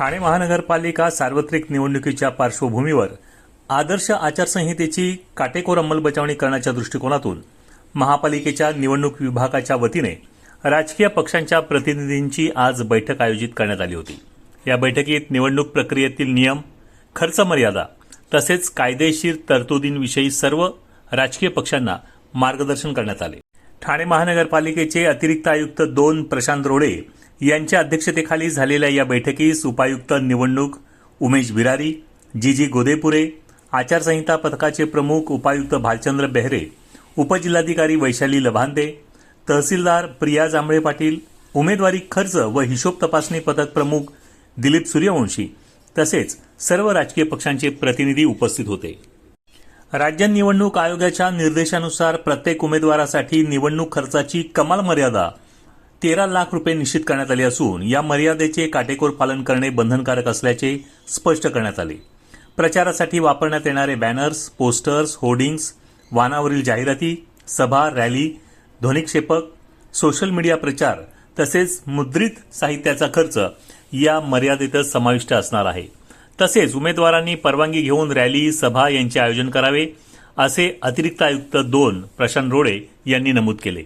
ठाणे महानगरपालिका सार्वत्रिक निवडणुकीच्या पार्श्वभूमीवर आदर्श आचारसंहितेची काटेकोर अंमलबजावणी करण्याच्या दृष्टिकोनातून महापालिकेच्या निवडणूक विभागाच्या वतीने राजकीय पक्षांच्या प्रतिनिधींची आज बैठक आयोजित करण्यात आली होती. या बैठकीत निवडणूक प्रक्रियेतील नियम खर्च मर्यादा तसेच कायदेशीर तरतुदींविषयी सर्व राजकीय पक्षांना मार्गदर्शन करण्यात आले. ठाणे महानगरपालिकेचे अतिरिक्त आयुक्त दोन प्रशांत रोडे यांच्या अध्यक्षतेखाली झालेल्या या बैठकीस उपायुक्त निवडणूक उमेश बिरारी जी जी गोदेपुरे आचारसंहिता पथकाचे प्रमुख उपायुक्त भालचंद्र बेहरे उपजिल्हाधिकारी वैशाली लभांदे तहसीलदार प्रिया जांभळे पाटील उमेदवारी खर्च व हिशोब तपासणी पथक प्रमुख दिलीप सूर्यवंशी तसेच सर्व राजकीय पक्षांचे प्रतिनिधी उपस्थित होते. राज्य निवडणूक आयोगाच्या निर्देशानुसार प्रत्येक उमेदवारासाठी निवडणूक खर्चाची कमाल मर्यादा तेरा लाख रुपये निश्चित करण्यात आले असून या मर्यादेचे काटेकोर पालन करणे बंधनकारक असल्याचे स्पष्ट करण्यात आले. प्रचारासाठी वापरण्यात येणारे बॅनर्स पोस्टर्स होर्डिंग्स वाहनावरील जाहिराती सभा रॅली ध्वनिक्षेपक सोशल मीडिया प्रचार तसेच मुद्रित साहित्याचा खर्च या मर्यादेतच समाविष्ट असणार आहे. तसेच उमेदवारांनी परवानगी घेऊन रॅली सभा यांचे आयोजन करावे असे अतिरिक्त आयुक्त दोन प्रशांत रोडे यांनी नमूद केले.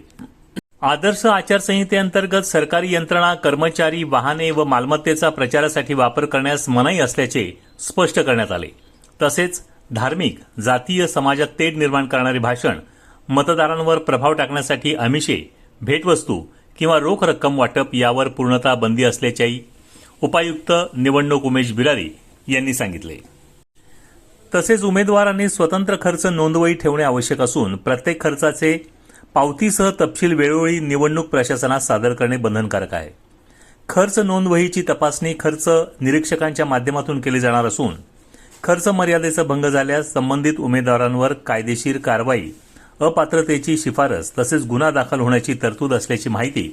आदर्श आचारसंहितेअंतर्गत सरकारी यंत्रणा कर्मचारी वाहने व मालमत्तेचा प्रचारासाठी वापर करण्यास मनाई असल्याचे स्पष्ट करण्यात आले. तसेच धार्मिक जातीय समाजात तेढ निर्माण करणारे भाषण मतदारांवर प्रभाव टाकण्यासाठी अमिषे भेटवस्तू किंवा रोख रक्कम वाटप यावर पूर्णतः बंदी असल्याचेही उपायुक्त निवडणूक उमेश बिरारी यांनी सांगितले. तसेच उमेदवारांनी स्वतंत्र खर्च नोंदवही ठेवणे आवश्यक असून प्रत्येक खर्चाचे पावतीसह तपशील वेळोवेळी निवडणूक प्रशासनास सादर करणे बंधनकारक आहे. खर्च नोंदवहीची तपासणी खर्च निरीक्षकांच्या माध्यमातून केली जाणार असून खर्च मर्यादेचा भंग झाल्यास संबंधित उमेदवारांवर कायदेशीर कारवाई अपात्रतेची शिफारस तसेच गुन्हा दाखल होण्याची तरतूद असल्याची माहिती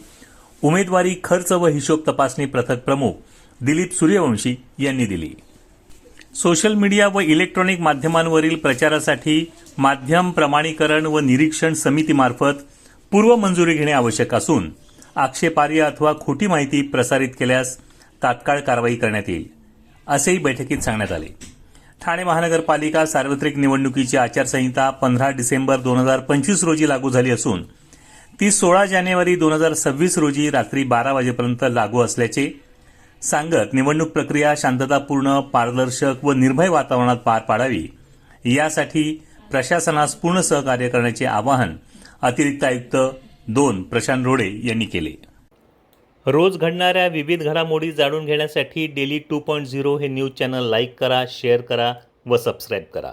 उमेदवारी खर्च व हिशोब तपासणी पथक प्रमुख दिलीप सूर्यवंशी यांनी दिली. सोशल मीडिया व इलेक्ट्रॉनिक माध्यमांवरील प्रचारासाठी माध्यम प्रमाणीकरण व निरीक्षण समितीमार्फत पूर्व मंजुरी घेणे आवश्यक असून आक्षेपार्ह अथवा खोटी माहिती प्रसारित केल्यास तात्काळ कारवाई करण्यात येईल असेही बैठकीत सांगण्यात आले. ठाणे महानगरपालिका सार्वत्रिक निवडणुकीची आचारसंहिता पंधरा डिसेंबर दोन हजार पंचवीस रोजी लागू झाली असून ती सोळा जानेवारी दोन हजार सव्वीस रोजी रात्री बारा वाजेपर्यंत लागू असल्याचे सांगत निवडणूक प्रक्रिया शांततापूर्ण पारदर्शक व निर्भय वातावरणात पार पाडावी. यासाठी प्रशासनास पूर्ण सहकार्य करण्याचे आवाहन अतिरिक्त आयुक्त दोन प्रशांत रोडे यांनी केले. रोज घडणाऱ्या विविध घडामोडी जाणून घेण्यासाठी डेली टू पॉईंट झिरो हे न्यूज चॅनल लाईक करा शेअर करा व सबस्क्राईब करा.